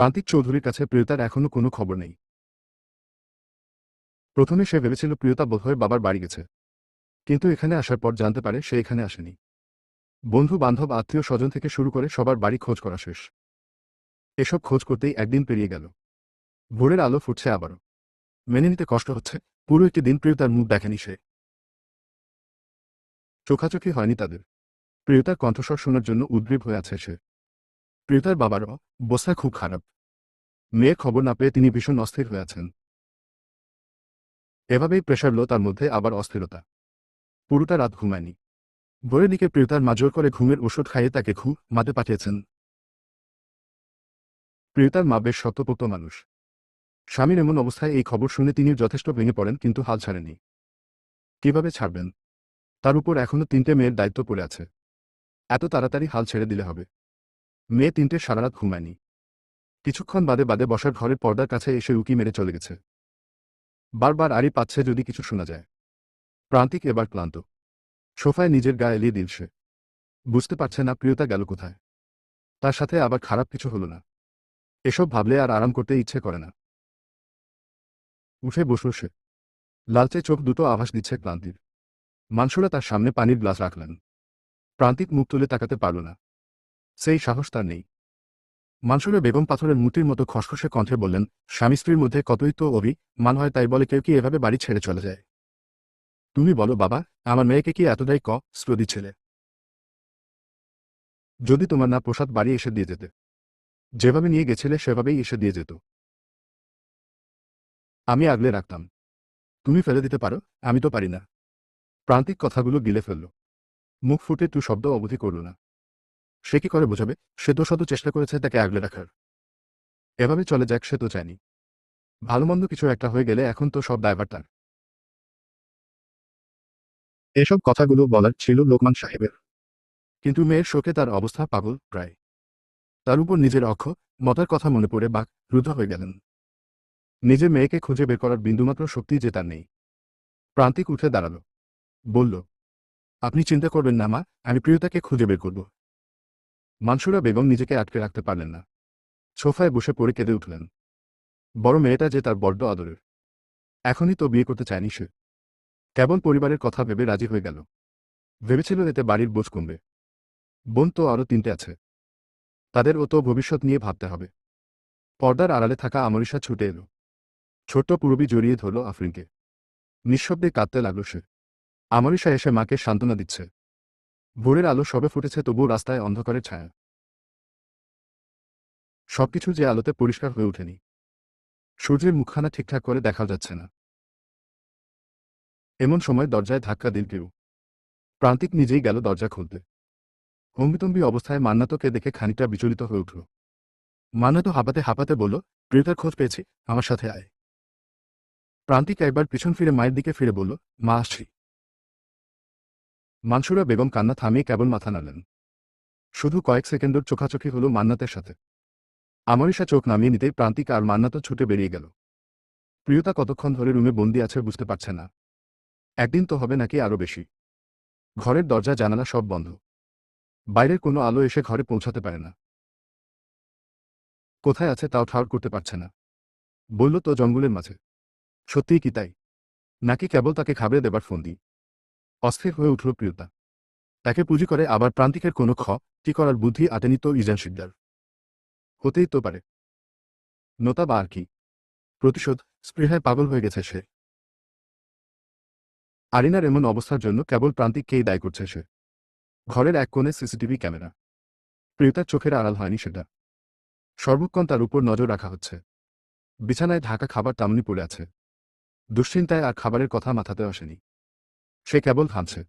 প্রান্তিক চৌধুরীর কাছে প্রিয়তার এখনও কোনো খবর নেই। প্রথমে সে ভেবেছিল প্রিয়তা বোধহয় বাবার বাড়ি গেছে। কিন্তু এখানে আসার পর জানতে পারে সে এখানে আসেনি। বন্ধু, বান্ধব, আত্মীয়, স্বজন থেকে শুরু করে সবার বাড়ি খোঁজ করা শেষ। এসব খোঁজ করতেই একদিন পেরিয়ে গেল। ভোরের আলো ফুটছে আবারও। মেনে নিতে কষ্ট হচ্ছে। পুরো একটি দিন প্রিয়তার মুখ দেখেনি সে। চোখাচোখি হয়নি তাদের। প্রিয়তার কণ্ঠস্বর শোনার জন্য উদ্গ্রীব হয়ে আছে সে। প্রিয়তার বাবারও অবস্থা খুব খারাপ। মেয়ের খবর না পেয়ে তিনি ভীষণ অস্থির হয়ে আছেন। এভাবেই প্রেশার লো, তার মধ্যে আবার অস্থিরতা। পুরোটা রাত ঘুমায়নি। ভোরের দিকে প্রিয়তার মাজোর করে ঘুমের ওষুধ খাইয়ে তাকে ঘু মাতে পাঠিয়েছেন। প্রিয়তার মা বেশ শক্তপোক্ত মানুষ। স্বামীর এমন অবস্থায় এই খবর শুনে তিনি যথেষ্ট ভেঙে পড়েন, কিন্তু হাল ছাড়েনি কীভাবে ছাড়বেন? তার উপর এখনও তিনটে মেয়ের দায়িত্ব পড়ে আছে। এত তাড়াতাড়ি হাল ছেড়ে দিলে হবে। মেয়ে তিনটে সারারাত ঘুমায়নি। কিছুক্ষণ বাদে বাদে বসার ঘরের পর্দার কাছে এসে উকি মেরে চলে গেছে। বারবার আড়ি পাচ্ছে যদি কিছু শোনা যায়। প্রান্তিক এবার ক্লান্ত। সোফায় নিজের গায়ে এলিয়ে দিল সে বুঝতে পারছে না প্রিয়তা গেল কোথায়। তার সাথে আবার খারাপ কিছু হলো না। এসব ভাবলে আর আরাম করতে ইচ্ছে করে না। উঠে বসল সে। লালচে চোখ দুটো আভাস দিচ্ছে ক্লান্তির। মানসুরা তার সামনে পানির গ্লাস রাখলেন। প্রান্তিক মুখ তুলে তাকাতে পারল না। সেই সাহস তার নেই। মানসুরা বেগম পাথরের মূর্তির মতো খসখসে কণ্ঠে বললেন, স্বামী স্ত্রীর মধ্যে কতই তো অভি, মান হয় তাই বলে কেউ কি এভাবে বাড়ি ছেড়ে চলে যায়? তুমি বলো বাবা, আমার মেয়েকে কি এতটাই ক স্রোদি ছেলে? যদি তোমার না প্রসাদ বাড়ি এসে দিয়ে যেতে। যেভাবে নিয়ে গেছিলে সেভাবেই এসে দিয়ে যেত। আমি আগলে রাখতাম। তুমি ফেলে দিতে পারো, আমি তো পারি না। প্রান্তিক কথাগুলো গিলে ফেলল। মুখ ফুটে তু শব্দ অবধি করল না। সে কি করে বোঝাবে? সে তো শত চেষ্টা করেছে তাকে আগলে রাখার। এভাবে চলে যাক, সে তো চায়নি ভালোমন্দ কিছু একটা হয়ে গেলে এখন তো সব দায়ভার তার। এসব কথাগুলো বলার ছিল লোকমান সাহেবের। কিন্তু মেয়ের শোকে তার অবস্থা পাগল প্রায়। তার উপর নিজের অক্ষ, মতার কথা মনে পড়ে বাক রুদ্ধ হয়ে গেলেন। নিজের মেয়েকে খুঁজে বের করার বিন্দুমাত্র শক্তি যে তার নেই। প্রান্তিক উঠে দাঁড়াল। বলল, আপনি চিন্তা করবেন না মা, আমি প্রিয়তাকে খুঁজে বের করব। মানসুরা বেগম নিজেকে আটকে রাখতে পারলেন না। সোফায় বসে পড়ে কেঁদে উঠলেন। বড় মেয়েটা যে তার বড্ড আদরের। এখনই তো বিয়ে করতে চায়নি সে। কেবল পরিবারের কথা ভেবে রাজি হয়ে গেল। ভেবেছিল এতে বাড়ির বোঝ কমবে। বোন তো আরও তিনটে আছে। তাদের ও তো ভবিষ্যৎ নিয়ে ভাবতে হবে। পর্দার আড়ালে থাকা আমরিশা ছুটে এলো। ছোট্ট পুরবি জড়িয়ে ধরল আফরিনকে। নিঃশব্দে কাঁদতে লাগল সে। আমরিশা এসে মাকে সান্ত্বনা দিচ্ছে। ভোরের আলো সবে ফুটেছে তবু রাস্তায় অন্ধকারের ছায়া। সবকিছু যে আলোতে পরিষ্কার হয়ে ওঠেনি। সূর্যের মুখখানা ঠিকঠাক করে দেখা যাচ্ছে না। এমন সময় দরজায় ধাক্কা দিল কেউ। প্রান্তিক নিজেই গেল দরজা খুলতে। হম্বিতম্বি অবস্থায় মান্নাতকে দেখে খানিকটা বিচলিত হয়ে উঠল। মান্নাত হাঁপাতে হাঁপাতে বলল প্রিয়তার খোঁজ পেয়েছি, আমার সাথে আয়। প্রান্তিক একবার পিছন ফিরে মায়ের দিকে ফিরে বলল, মা, আসছি। মানসুরা বেগম কান্না থামিয়ে কেবল মাথা নাড়লেন। শুধু কয়েক সেকেন্ডের চোখাচোখি হলো মান্নাতের সাথে। আমরিশা চোখ নামিয়ে নিতেই প্রান্তিক আর মান্নাত ছুটে বেরিয়ে গেল। প্রিয়তা কতক্ষণ ধরে রুমে বন্দি আছে বুঝতে পারছে না। একদিন তো হবে নাকি আরও বেশি। ঘরের দরজা, জানালা সব বন্ধ। বাইরের কোনো আলো এসে ঘরে পৌঁছাতে পারে না। কোথায় আছে তাও ঠাউর করতে পারছে না। বলল তো জঙ্গলের মাঝে। সত্যিই কি তাই? নাকি কেবল তাকে খাবড়ে দেবার ফোন দিই অস্থির হয়ে উঠল প্রিয়তা। তাকে পুঁজি করে আবার প্রান্তিকের কোনো খ, কি করার বুদ্ধি আটেনি তো ইজান শিকদার। হতেই তো পারে। নতা বা আর কি? প্রতিশোধ, স্পৃহায় পাগল হয়ে গেছে সে। আরিনার এমন অবস্থার জন্য কেবল প্রান্তিককেই দায় করছে সে। ঘরের এক কোণে সিসিটিভি ক্যামেরা। প্রিয়তার চোখের আড়াল হয়নি সেটা। সর্বক্ষণ তার উপর নজর রাখা হচ্ছে। বিছানায় ঢাকা খাবার তামনি পড়ে আছে। দুশ্চিন্তায় আর খাবারের কথা মাথাতে আসেনি। সে কেবল খাচ্ছে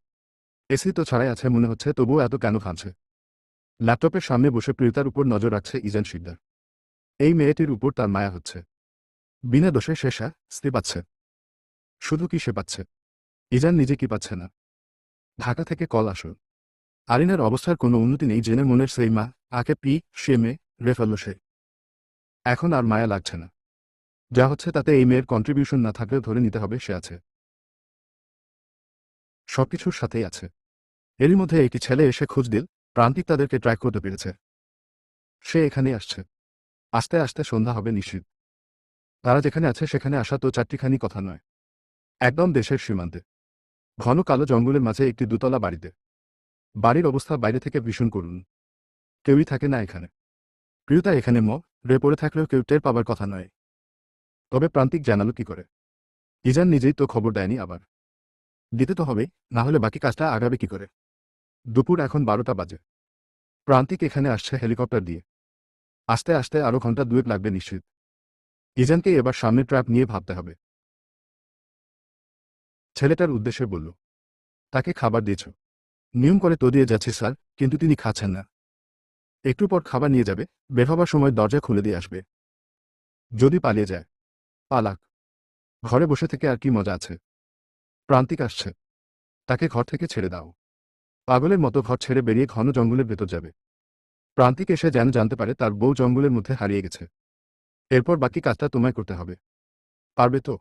এসি তো ছাড়াই আছে মনে হচ্ছে, তবুও এত কেন খাচ্ছে ল্যাপটপের সামনে বসে প্রিয়তার উপর নজর রাখছে ইজান শিকদার। এই মেয়েটির উপর তার মায়া হচ্ছে। বিনা দোষে সে স্ত্রী পাচ্ছে। শুধু কি সে পাচ্ছে? ইজান নিজে কি পাচ্ছে না? ঢাকা থেকে কল আসো আরিনার অবস্থার কোনো উন্নতি নেই জেনে মনের সেই মা আকে পি, সে মে রেফাল্ল সে। এখন আর মায়া লাগছে না। যা হচ্ছে তাতে এই মেয়ের কন্ট্রিবিউশন না থাকলেও ধরে নিতে হবে সে আছে। সবকিছুর সাথেই আছে। এরই মধ্যে একটি ছেলে এসে খোঁজ দিল, প্রান্তিক তাদেরকে ট্র্যাক করতে পেরেছে। সে এখানে আসছে। আস্তে আস্তে সন্ধ্যা হবে নিশ্চিত। তারা যেখানে আছে সেখানে আসা তো চারটিখানি কথা নয়। একদম দেশের সীমান্তে। ঘন কালো জঙ্গলের মাঝে একটি দুতলা বাড়িতে। বাড়ির অবস্থা বাইরে থেকে ভীষণ করুন কেউই থাকে না এখানে। প্রিয়তা এখানে ম, রে পড়ে থাকলেও কেউ টের পাবার কথা নয়। তবে প্রান্তিক জানালো কি করে? ইজান নিজেই তো খবর দেয়নি আবার। দিতে তো হবে, না হলে বাকি কাজটা আগাবে কি করে? দুপুর এখন বারোটা বাজে। প্রান্তিক এখানে আসছে হেলিকপ্টার দিয়ে। আস্তে আস্তে আরও ঘণ্টা দুয়েক লাগবে নিশ্চিত। ইজানকে এবার সামনে ট্র্যাপ নিয়ে ভাবতে হবে। ছেলেটার উদ্দেশ্যে বলল, তাকে খাবার দিয়েছ। নিয়ম করে তো দিয়ে যাচ্ছে স্যার, কিন্তু তিনি খাচ্ছেন না। একটু পর খাবার নিয়ে যাবে, বের হবার সময় দরজা খুলে দিয়ে আসবে। যদি পালিয়ে যায়, পালাক। ঘরে বসে থেকে আর কি মজা আছে? প্রান্তিক আসছে। তাকে ঘর থেকে ছেড়ে দাও। পাগলের মতো ঘর ছেড়ে বেরিয়ে ঘন জঙ্গলের ভেতর যাবে। প্রান্তিক এসে যেন জানতে পারে তার বউ জঙ্গলের মধ্যে হারিয়ে গেছে। এরপর বাকি কাজটা তোমায় করতে হবে। পারবে তো?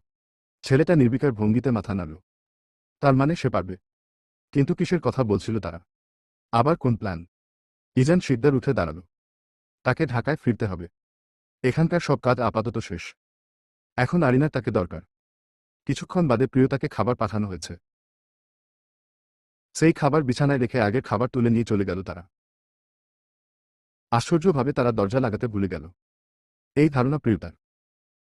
ছেলেটা নির্বিকার ভঙ্গিতে মাথা নাড়ল। তার মানে সে পারবে। কিন্তু কিসের কথা বলছিল তারা? আবার কোন প্ল্যান? ইজান সিদ্ধার উঠে দাঁড়াল। তাকে ঢাকায় ফিরতে হবে। এখানকার সব কাজ আপাতত শেষ। এখন আরিনার তাকে দরকার। কিছুক্ষণ বাদে প্রিয়তাকে খাবার পাঠানো হয়েছে। সেই খাবার বিছানায় রেখে আগের খাবার তুলে নিয়ে চলে গেল তারা। আশ্চর্যভাবে তারা দরজা লাগাতে ভুলে গেল। এই ধারণা প্রিয়তার।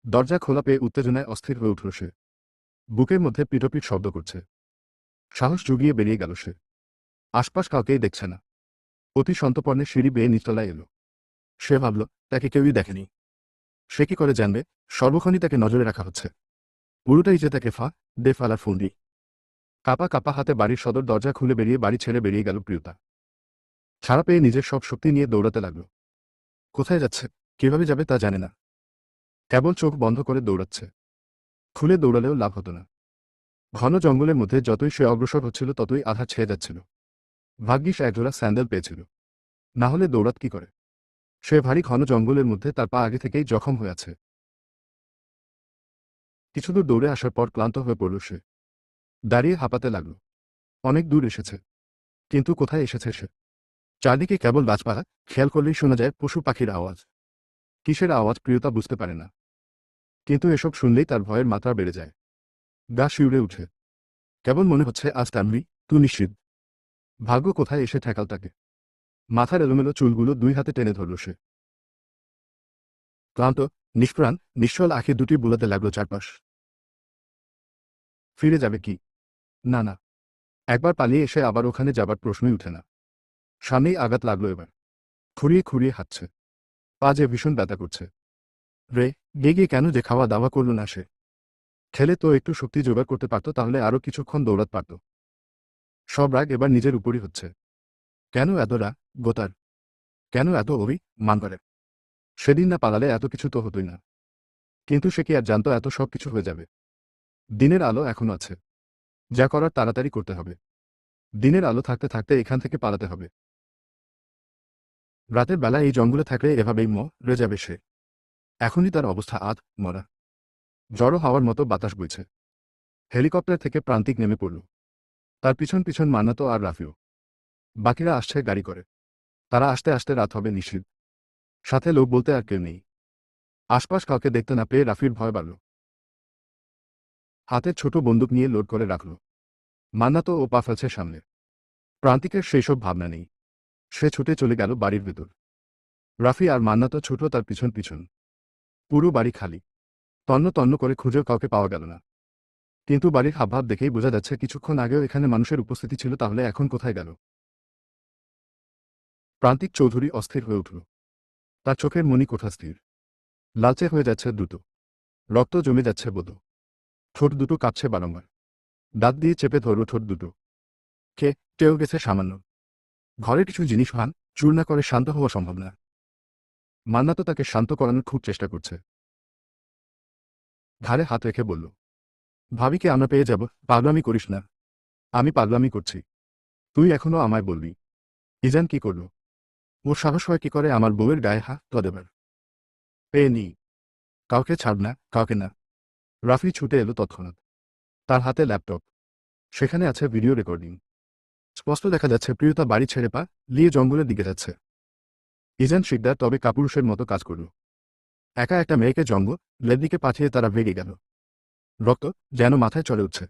দরজা খোলা পেয়ে উত্তেজনায় অস্থির হয়ে উঠল সে। বুকের মধ্যে পিটোপিট শব্দ করছে। সাহস জুগিয়ে বেরিয়ে গেল সে। আশপাশ কাউকেই দেখছে না। অতি সন্তপর্ণে সিঁড়ি বেয়ে নিচতলায় এলো। সে ভাবল, তাকে কেউই দেখেনি। সে কি করে জানবে? সর্বক্ষণই তাকে নজরে রাখা হচ্ছে। পুরোটাই যে তাকে ফা, দে ফালা ফন্দি কাপা কাপা হাতে বাড়ির সদর দরজা খুলে বেরিয়ে বাড়ি ছেড়ে বেরিয়ে গেল প্রিয়তা। ছাড়া পেয়ে নিজের সব শক্তি নিয়ে দৌড়াতে লাগল। কোথায় যাচ্ছে? কীভাবে যাবে তা জানে না। কেবল চোখ বন্ধ করে দৌড়াচ্ছে। খুলে দৌড়ালেও লাভ হতো না। ঘন জঙ্গলের মধ্যে যতই সে অগ্রসর হচ্ছিল, ততই আধা ছেয়ে যাচ্ছিল। ভাগ্যিস একজোড়া স্যান্ডেল পেয়েছিল। না হলে দৌড়াত কি করে? সে ভারী ঘন জঙ্গলের মধ্যে তার পা আগে থেকেই জখম হয়ে আছে। কিছুদূর দৌড়ে আসার পর ক্লান্ত হয়ে পড়ল সে। দাঁড়িয়ে হাঁপাতে লাগল। অনেক দূর এসেছে। কিন্তু কোথায় এসেছে সে? চারদিকে কেবল গাছপালা, খেয়াল করলেই শোনা যায় পশু পাখির আওয়াজ। কিসের আওয়াজ প্রিয়তা বুঝতে পারে না। কিন্তু এসব শুনলেই তার ভয়ের মাত্রা বেড়ে যায়। গা শিউরে উঠে। কেবল মনে হচ্ছে আজ তানভি, তু নিশ্চিত। ভাগ্য কোথায় এসে ঠেকাল তাকে? মাথার এলোমেলো চুলগুলো দুই হাতে টেনে ধরল সে। ক্লান্ত নিষ্প্রাণ, নিশ্চল আঁখে দুটি বুলাতে লাগল চারপাশ। ফিরে যাবে কি? না না। একবার পালিয়ে এসে আবার ওখানে যাবার প্রশ্নই উঠে না। সামনেই আঘাত লাগল এবার। খুঁড়িয়ে খুঁড়িয়ে হাঁটছে। পা যে ভীষণ ব্যথা করছে। রে, গিয়ে কেন যে খাওয়া দাওয়া করল না সে? খেলে তো একটু শক্তি জোগাড় করতে পারত, তাহলে আরও কিছুক্ষণ দৌড়াত পারত। সব রাগ এবার নিজের উপরই হচ্ছে। কেন এত রাগ, গোতার? কেন এত অভি মান করে সেদিন না পালালে এত কিছু তো হতোই না। কিন্তু সে কি আর জানত এত সব কিছু হয়ে যাবে? দিনের আলো এখনও আছে। যা করার তাড়াতাড়ি করতে হবে। দিনের আলো থাকতে থাকতে এখান থেকে পালাতে হবে। রাতের বেলা এই জঙ্গলে থাকলে এভাবেই ম রে যাবে সে। এখনই তার অবস্থা আধ মরা। জড়ো হওয়ার মতো বাতাস বইছে। হেলিকপ্টার থেকে প্রান্তিক নেমে পড়ল। তার পিছন পিছন মান্নাতো আর রাফিও। বাকিরা আসছে গাড়ি করে। তারা আসতে আসতে রাত হবে নিশ্চিত সাথে লোক বলতে আর কেউ নেই। আশপাশ কাউকে দেখতে না পেয়ে রাফির ভয় বাড়ল। হাতে ছোট বন্দুক নিয়ে লোড করে রাখল। মান্নাতো ও পা ফেলছে সামনে। প্রান্তিকের সেই সব ভাবনা নেই। সে ছুটে চলে গেল বাড়ির ভেতর। রাফি আর মান্নাতো ছোট তার পিছন পিছন। পুরো বাড়ি খালি। তন্ন তন্ন করে খুঁজেও কাউকে পাওয়া গেল না। কিন্তু বাড়ির হাবভাব দেখেই বোঝা যাচ্ছে কিছুক্ষণ আগেও এখানে মানুষের উপস্থিতি ছিল তাহলে এখন কোথায় গেল? প্রান্তিক চৌধুরী অস্থির হয়ে উঠল। তার চোখের মনি কোঠা স্থির? লালচে হয়ে যাচ্ছে দ্রুত রক্ত জমে যাচ্ছে বোধ ঠোঁট দুটো কাঁপছে বারংবার। দাঁত দিয়ে চেপে ধরল ঠোঁট দুটো। কে? টেও গেছে সামান্য। ঘরের কিছু জিনিস হান চুর না করে শান্ত হওয়া সম্ভব না। মান্না তো তাকে শান্ত করানোর খুব চেষ্টা করছে। ঘাড়ে হাত রেখে বলল, ভাবিকে আমরা পেয়ে যাব, পাগলামি করিস না। আমি পাগলামি করছি। তুই এখনও আমায় বলবি ইজান কি করল? ওর সাহস হয় কি করে আমার বউয়ের গায়ে হাত দেবার? পেয়ে নি, কাউকে ছাড় না, কাউকে না। রাফি ছুটে এলো তৎক্ষণাৎ। তার হাতে ল্যাপটপ। সেখানে আছে ভিডিও রেকর্ডিং। স্পষ্ট দেখা যাচ্ছে প্রিয়তা বাড়ি ছেড়ে পা লিয়ে জঙ্গলের দিকে যাচ্ছে। ইজান শিকদার তবে কাপুরুষের মতো কাজ করল। একা একটা মেয়েকে জঙ্গল দিকে পাঠিয়ে তারা বেগে গেল। রক্ত যেন মাথায় চলে উঠছে।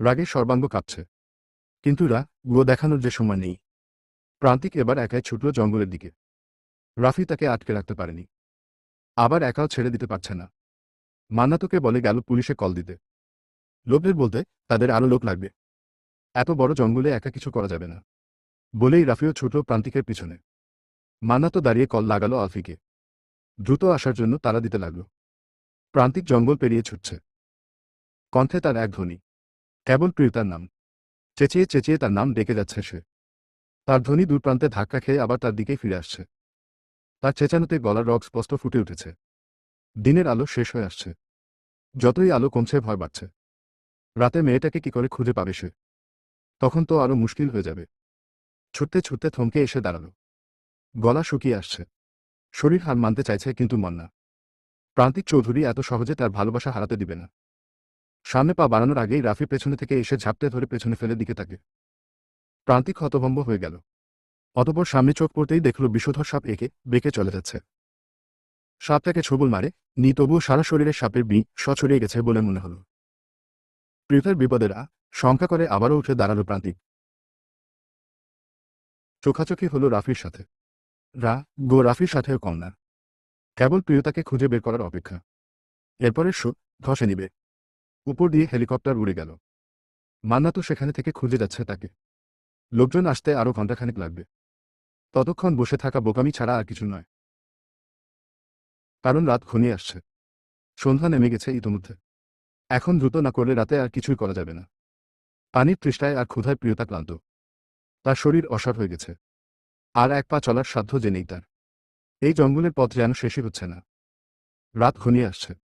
রাগে সর্বাঙ্গ কাঁপছে। কিন্তু রা গুলো দেখানোর যে সময় নেই। প্রান্তিক এবার একাই ছুটল জঙ্গলের দিকে। রাফি তাকে আটকে রাখতে পারেনি। আবার একাও ছেড়ে দিতে পারছে না। মান্নাতকে বলে গেল পুলিশে কল দিতে। লোকদের বলতে তাদের আরও লোক লাগবে। এত বড় জঙ্গলে একা কিছু করা যাবে না। বলেই রাফিও ছুটল প্রান্তিকের পিছনে। মান্নাতো দাঁড়িয়ে কল লাগালো আলফিকে। দ্রুত আসার জন্য তারা দিতে লাগল। প্রান্তিক জঙ্গল পেরিয়ে ছুটছে। কণ্ঠে তার এক ধ্বনি। কেবল প্রিয়তার নাম। চেঁচিয়ে চেঁচিয়ে তার নাম ডেকে যাচ্ছে সে। তার ধ্বনি দূর প্রান্তে ধাক্কা খেয়ে আবার তার দিকেই ফিরে আসছে। তার চেঁচানোতে গলার রগ স্পষ্ট ফুটে উঠেছে। দিনের আলো শেষ হয়ে আসছে। যতই আলো কমছে, ভয় বাড়ছে। রাতে মেয়েটাকে কি করে খুঁজে পাবে সে? তখন তো আরও মুশকিল হয়ে যাবে। ছুটতে ছুটতে থমকে এসে দাঁড়াল। গলা শুকিয়ে আসছে। শরীর হার মানতে চাইছে কিন্তু মন না। প্রান্তিক চৌধুরী এত সহজে তার ভালোবাসা হারাতে দিবে না। সামনে পা বাড়ানোর আগেই রাফি পেছনে থেকে এসে ঝাপটে ধরে পেছনে ফেলে দিকে তাকে। প্রান্তিক হতভম্ব হয়ে গেল। অতপর সামনে চোখ পড়তেই দেখল বিষধর সাপ একে বেঁকে চলে যাচ্ছে। সাপটাকে ছবল মারে, নি তবুও সারা শরীরে সাপের বি সছড়িয়ে গেছে বলে মনে হল। প্রিয়তার বিপদেরা শঙ্কা করে আবারও উঠে দাঁড়াল প্রান্তিক। চোখাচোখি হলো রাফির সাথে। রা, গো রাফির সাথেও কম না। কেবল প্রিয়তাকে খুঁজে বের করার অপেক্ষা। এরপরে শো ধসে নিবে। উপর দিয়ে হেলিকপ্টার উড়ে গেল। মান্না তো সেখানে থেকে খুঁজে যাচ্ছে তাকে। লোকজন আসতে আরও ঘণ্টাখানেক লাগবে। ততক্ষণ বসে থাকা বোকামি ছাড়া আর কিছু নয়। কারণ রাত ঘনিয়ে আসছে। সন্ধ্যা নেমে গেছে ইতোমধ্যে। এখন দ্রুত না করলে রাতে আর কিছুই করা যাবে না। পানির তৃষ্ণায় আর ক্ষুধায় প্রিয়তা ক্লান্ত। তার শরীর অসার হয়ে গেছে। আর এক পা চলার সাধ্য যে নেই তার। এই জঙ্গলের পথ যেন শেষই হচ্ছে না। রাত ঘনিয়ে আসছে।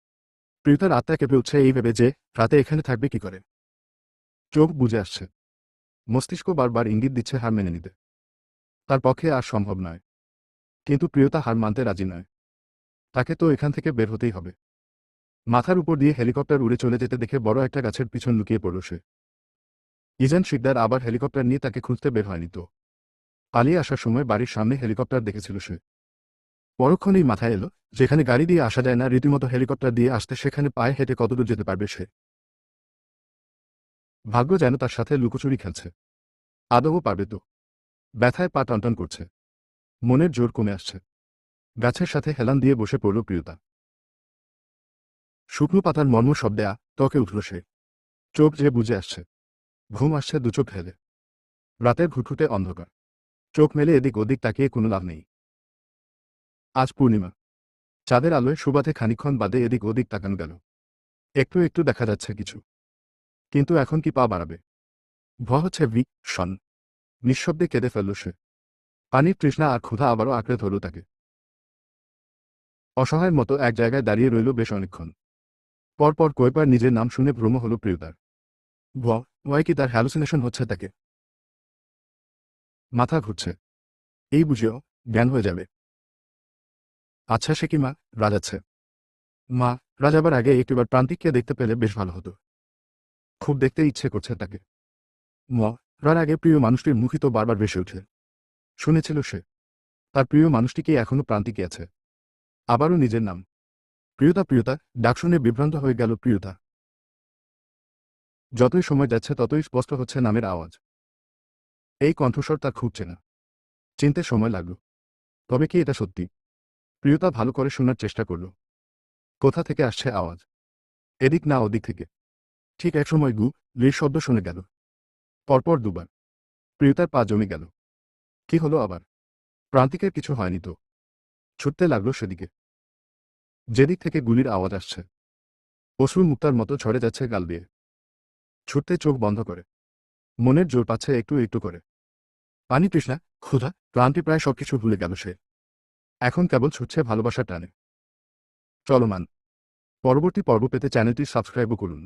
প্রিয়তার আত্মা কেঁপে উঠছে এই ভেবে যে, রাতে এখানে থাকবে কি করে? চোখ বুঝে আসছে। মস্তিষ্ক বারবার ইঙ্গিত দিচ্ছে হার মেনে নিতে। তার পক্ষে আর সম্ভব নয়। কিন্তু প্রিয়তা হার মানতে রাজি নয়। তাকে তো এখান থেকে বের হতেই হবে। মাথার উপর দিয়ে হেলিকপ্টার উড়ে চলে যেতে দেখে বড় একটা গাছের পিছন লুকিয়ে পড়ল সে। ইজান শিকদার আবার হেলিকপ্টার নিয়ে তাকে খুঁজতে বের হয়নি তো। পালিয়ে আসার সময় বাড়ির সামনে হেলিকপ্টার দেখেছিল সে। পরক্ষণেই মাথায় এলো, যেখানে গাড়ি দিয়ে আসা যায় না, রীতিমতো হেলিকপ্টার দিয়ে আসতে সেখানে পায়ে হেঁটে কতদূর যেতে পারবে সে। ভাগ্য যেন তার সাথে লুকোচুরি খেলছে। আদৌ পারবে তো। ব্যথায় পা টনটন করছে। মনের জোর কমে আসছে। গাছের সাথে হেলান দিয়ে বসে পড়ল প্রিয়তা। শুকনো পাতার মর্ম শব্দে ত্বকে উঠল সে। চোখ যে বুঝে আসছে। ঘুম আসছে দুচোখ হেলে রাতের ঘুটঘুটে অন্ধকার। চোখ মেলে এদিক ওদিক তাকিয়ে কোনো লাভ নেই। আজ পূর্ণিমা। চাঁদের আলোয় সুবাতে খানিক্ষণ বাদে এদিক ওদিক তাকানো গেল। একটু একটু দেখা যাচ্ছে কিছু। কিন্তু এখন কি পা বাড়াবে? ভ হচ্ছে ভি সন নিঃশব্দে কেঁদে ফেলল সে। পানির তৃষ্ণা আর ক্ষুধা আবারও আঁকড়ে ধরল তাকে। অসহায়ের মতো এক জায়গায় দাঁড়িয়ে রইল বেশ অনেকক্ষণ। পরপর কয়েকবার নিজের নাম শুনে ভ্রম হল প্রিয়তার। ভ ওয়াই কি তার হ্যালুসিনেশন হচ্ছে তাকে? মাথা ঘুরছে। এই বুঝেও জ্ঞান হয়ে যাবে। আচ্ছা সে কি মা? রাজাচ্ছে মা রাজাবার আগে একটিবার প্রান্তিককে দেখতে পেলে বেশ ভালো হতো। খুব দেখতে ইচ্ছে করছে তাকে। ম রার আগে প্রিয় মানুষটির মুখই তো বারবার ভেসে ওঠে। শুনেছিল সে। তার প্রিয় মানুষটি কি এখনও প্রান্তিকে আছে। আবারও নিজের নাম। প্রিয়তা প্রিয়তা, ডাক শুনে বিভ্রান্ত হয়ে গেল প্রিয়তা। যতই সময় যাচ্ছে, ততই স্পষ্ট হচ্ছে নামের আওয়াজ। এই কণ্ঠস্বর তার খুঁজছে না। চিনতে সময় লাগল। তবে কি এটা সত্যি? প্রিয়তা ভালো করে শোনার চেষ্টা করল। কোথা থেকে আসছে আওয়াজ? এদিক না ওদিক থেকে। ঠিক এক সময় গু লির শব্দ শুনে গেল। পরপর দুবার। প্রিয়তার পা জমে গেল। কি হলো আবার? প্রান্তিকের কিছু হয়নি তো? ছুটতে লাগল সেদিকে। যেদিক থেকে গুলির আওয়াজ আসছে। অশ্রু মুক্তার মতো ঝরে যাচ্ছে গাল দিয়ে। ছুটতে চোখ বন্ধ করে। মনের জোর পাচ্ছে একটু একটু করে। পানি তৃষ্ণা ক্ষুধা, ক্লান্তি প্রায় সবকিছু ভুলে গেল সে। এখন কেবল ছুটছে ভালোবাসার টানে। চলমান। পরবর্তী পর্ব পেতে চ্যানেলটি সাবস্ক্রাইবও করুন।